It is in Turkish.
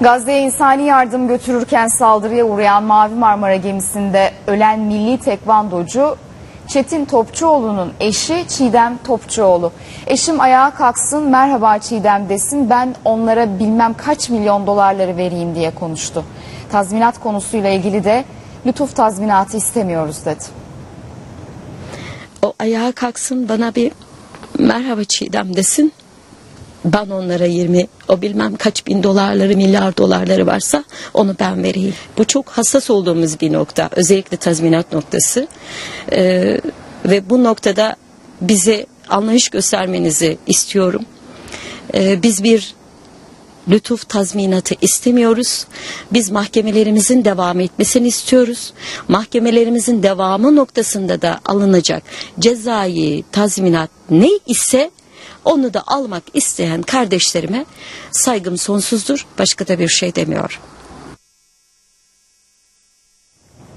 Gazze'ye insani yardım götürürken saldırıya uğrayan Mavi Marmara gemisinde ölen milli tekvandocu Çetin Topçuoğlu'nun eşi Çiğdem Topçuoğlu. Eşim ayağa kalksın merhaba Çiğdem desin ben onlara bilmem kaç milyon dolarları vereyim diye konuştu. Tazminat konusuyla ilgili de lütuf tazminatı istemiyoruz dedi. O ayağa kalksın bana bir merhaba Çiğdem desin. Ben onlara 20 o bilmem kaç bin dolarları milyar dolarları varsa onu ben vereyim. Bu çok hassas olduğumuz bir nokta. Özellikle tazminat noktası. Ee, ve bu noktada bize anlayış göstermenizi istiyorum. Ee, biz bir lütuf tazminatı istemiyoruz. Biz mahkemelerimizin devam etmesini istiyoruz. Mahkemelerimizin devamı noktasında da alınacak cezai tazminat ne ise onu da almak isteyen kardeşlerime saygım sonsuzdur. Başka da bir şey demiyorum.